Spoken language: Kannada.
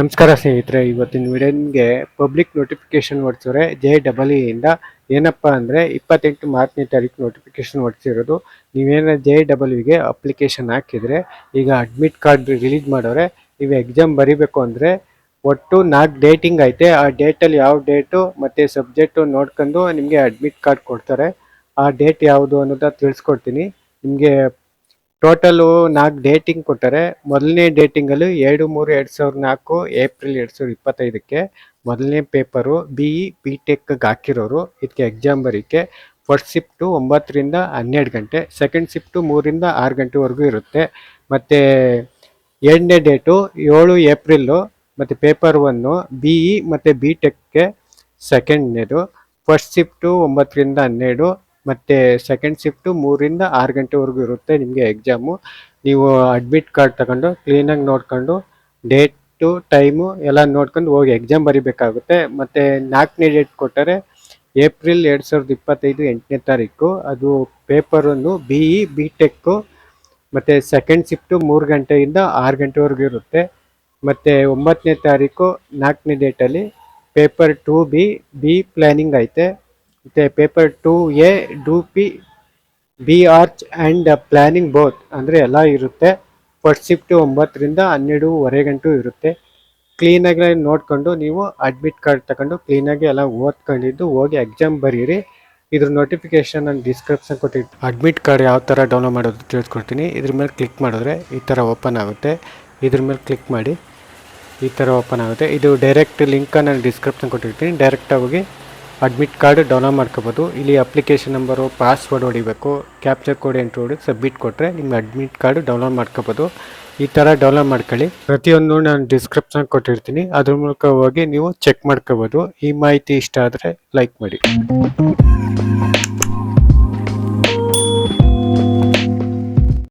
ನಮಸ್ಕಾರ ಸ್ನೇಹಿತರೆ, ಇವತ್ತಿನ ವಿಡಿಯೋ ನಿಮಗೆ ಪಬ್ಲಿಕ್ ನೋಟಿಫಿಕೇಶನ್ ಹೊಡ್ಸೋರೆ ಜೆ ಡಬಲ್ ಇಂದ. ಏನಪ್ಪ ಅಂದರೆ ಇಪ್ಪತ್ತೆಂಟು ಮಾರ್ಚ್ನೇ ತಾರೀಕು ನೋಟಿಫಿಕೇಶನ್ ಹೊಡ್ಸಿರೋದು. ನೀವೇನ ಜೆ ಡಬಲ್ಗೆ ಅಪ್ಲಿಕೇಶನ್ ಹಾಕಿದರೆ, ಈಗ ಅಡ್ಮಿಟ್ ಕಾರ್ಡ್ ರಿಲೀಸ್ ಮಾಡೋರೆ ನೀವು ಎಕ್ಸಾಮ್ ಬರೀಬೇಕು ಅಂದರೆ ಒಟ್ಟು ನಾಲ್ಕು ಡೇಟಿಂಗ್ ಐತೆ. ಆ ಡೇಟಲ್ಲಿ ಯಾವ ಡೇಟು ಮತ್ತು ಸಬ್ಜೆಕ್ಟು ನೋಡ್ಕೊಂಡು ನಿಮಗೆ ಅಡ್ಮಿಟ್ ಕಾರ್ಡ್ ಕೊಡ್ತಾರೆ. ಆ ಡೇಟ್ ಯಾವುದು ಅನ್ನೋದ ತಿಳಿಸ್ಕೊಡ್ತೀನಿ. ನಿಮಗೆ ಟೋಟಲು ನಾಲ್ಕು ಡೇಟಿಂಗ್ ಕೊಟ್ಟರೆ, ಮೊದಲನೇ ಡೇಟಿಂಗಲ್ಲಿ ಎರಡು, ಮೂರು, ಎರಡು ಸಾವಿರದ ನಾಲ್ಕು, ಏಪ್ರಿಲ್ ಎರಡು ಸಾವಿರದ ಇಪ್ಪತ್ತೈದಕ್ಕೆ ಮೊದಲನೇ ಪೇಪರು ಬಿ ಇ ಬಿ ಟೆಕ್ಗೆ ಹಾಕಿರೋರು. ಇದಕ್ಕೆ ಎಕ್ಸಾಮ್ ಬರೀಕೆ ಫಸ್ಟ್ ಶಿಫ್ಟು ಒಂಬತ್ತರಿಂದ ಹನ್ನೆರಡು ಗಂಟೆ ಸೆಕೆಂಡ್ ಶಿಫ್ಟು ಮೂರಿಂದ ಆರು ಗಂಟೆವರೆಗೂ ಇರುತ್ತೆ. ಮತ್ತು ಎರಡನೇ ಡೇಟು ಏಳು ಏಪ್ರಿಲ್ಲು ಮತ್ತು ಪೇಪರ್ ಒನ್ನು ಬಿ ಇ ಮತ್ತು ಬಿ ಟೆಕ್ಗೆ ಸೆಕೆಂಡ್ನೇದು ಫಸ್ಟ್ ಶಿಫ್ಟು ಒಂಬತ್ತರಿಂದ ಹನ್ನೆರಡು ಮತ್ತು ಸೆಕೆಂಡ್ ಶಿಫ್ಟು ಮೂರಿಂದ ಆರು ಗಂಟೆವರೆಗೂ ಇರುತ್ತೆ ನಿಮಗೆ ಎಕ್ಸಾಮು ನೀವು ಅಡ್ಮಿಟ್ ಕಾರ್ಡ್ ತಗೊಂಡು ಕ್ಲೀನಾಗಿ ನೋಡ್ಕೊಂಡು ಡೇಟು ಟೈಮು ಎಲ್ಲ ನೋಡ್ಕೊಂಡು ಹೋಗಿ ಎಕ್ಸಾಮ್ ಬರಿಬೇಕಾಗುತ್ತೆ. ಮತ್ತು ನಾಲ್ಕನೇ ಡೇಟ್ ಕೊಟ್ಟರೆ ಏಪ್ರಿಲ್ ಎರಡು ಸಾವಿರದ ಇಪ್ಪತ್ತೈದು ಎಂಟನೇ ತಾರೀಕು. ಅದು ಪೇಪರನ್ನು ಬಿ ಇ ಬಿ ಟೆಕ್ಕು ಮತ್ತು ಸೆಕೆಂಡ್ ಶಿಫ್ಟು ಮೂರು ಗಂಟೆಯಿಂದ ಆರು ಗಂಟೆವರೆಗೂ ಇರುತ್ತೆ. ಮತ್ತು ಒಂಬತ್ತನೇ ತಾರೀಕು ನಾಲ್ಕನೇ ಡೇಟಲ್ಲಿ paper two B B planning ಐತೆ. ಮತ್ತು paper two A two P B arch and planning both ಅಂದರೆ ಎಲ್ಲ ಇರುತ್ತೆ. ಫಸ್ಟ್ ಶಿಫ್ಟ್ ಒಂಬತ್ತರಿಂದ ಹನ್ನೆರಡೂವರೆ ಗಂಟು ಇರುತ್ತೆ ಕ್ಲೀನಾಗಿ ನೋಡಿಕೊಂಡು ನೀವು ಅಡ್ಮಿಟ್ ಕಾರ್ಡ್ ತಗೊಂಡು ಕ್ಲೀನಾಗಿ ಎಲ್ಲ ಓದ್ಕೊಂಡಿದ್ದು ಹೋಗಿ ಎಕ್ಸಾಮ್ ಬರೀರಿ. ಇದ್ರ ನೋಟಿಫಿಕೇಶನ್ ನಾನು ಡಿಸ್ಕ್ರಿಪ್ಷನ್ ಕೊಟ್ಟಿದ್ದು ಅಡ್ಮಿಟ್ ಕಾರ್ಡ್ ಯಾವ ಥರ ಡೌನ್ಲೋಡ್ ಮಾಡೋದು ತಿಳಿಸ್ಕೊಡ್ತೀನಿ. ಇದ್ರ ಮೇಲೆ ಕ್ಲಿಕ್ ಮಾಡಿದ್ರೆ ಈ ಥರ ಓಪನ್ ಆಗುತ್ತೆ. ಇದ್ರ ಮೇಲೆ ಕ್ಲಿಕ್ ಮಾಡಿ ಈ ಥರ ಓಪನ್ ಆಗುತ್ತೆ. ಇದು ಡೈರೆಕ್ಟ್ ಲಿಂಕನ್ನು ನಾನು ಡಿಸ್ಕ್ರಿಪ್ಷನ್ ಕೊಟ್ಟಿರ್ತೀನಿ. ಡೈರೆಕ್ಟಾಗಿ ಹೋಗಿ ಅಡ್ಮಿಟ್ ಕಾರ್ಡ್ ಡೌನ್ಲೋಡ್ ಮಾಡ್ಕೋಬೋದು. ಇಲ್ಲಿ ಅಪ್ಲಿಕೇಶನ್ ನಂಬರು, ಪಾಸ್ವರ್ಡ್ ಹೊಡಿಬೇಕು. ಕ್ಯಾಪ್ಚರ್ ಕೋಡ್ ಎಂಟ್ರಿ ಹೊಡಿ ಸಬ್ಮಿಟ್ ಕೊಟ್ಟರೆ ನಿಮ್ಮ ಅಡ್ಮಿಟ್ ಕಾರ್ಡ್ ಡೌನ್ಲೋಡ್ ಮಾಡ್ಕೋಬೋದು. ಈ ಥರ ಡೌನ್ಲೋಡ್ ಮಾಡ್ಕೊಳ್ಳಿ. ಪ್ರತಿಯೊಂದು ನಾನು ಡಿಸ್ಕ್ರಿಪ್ಷನ್ ಕೊಟ್ಟಿರ್ತೀನಿ. ಅದ್ರ ಮೂಲಕ ಹೋಗಿ ನೀವು ಚೆಕ್ ಮಾಡ್ಕೋಬೋದು. ಈ ಮಾಹಿತಿ ಇಷ್ಟ ಆದರೆ ಲೈಕ್ ಮಾಡಿ.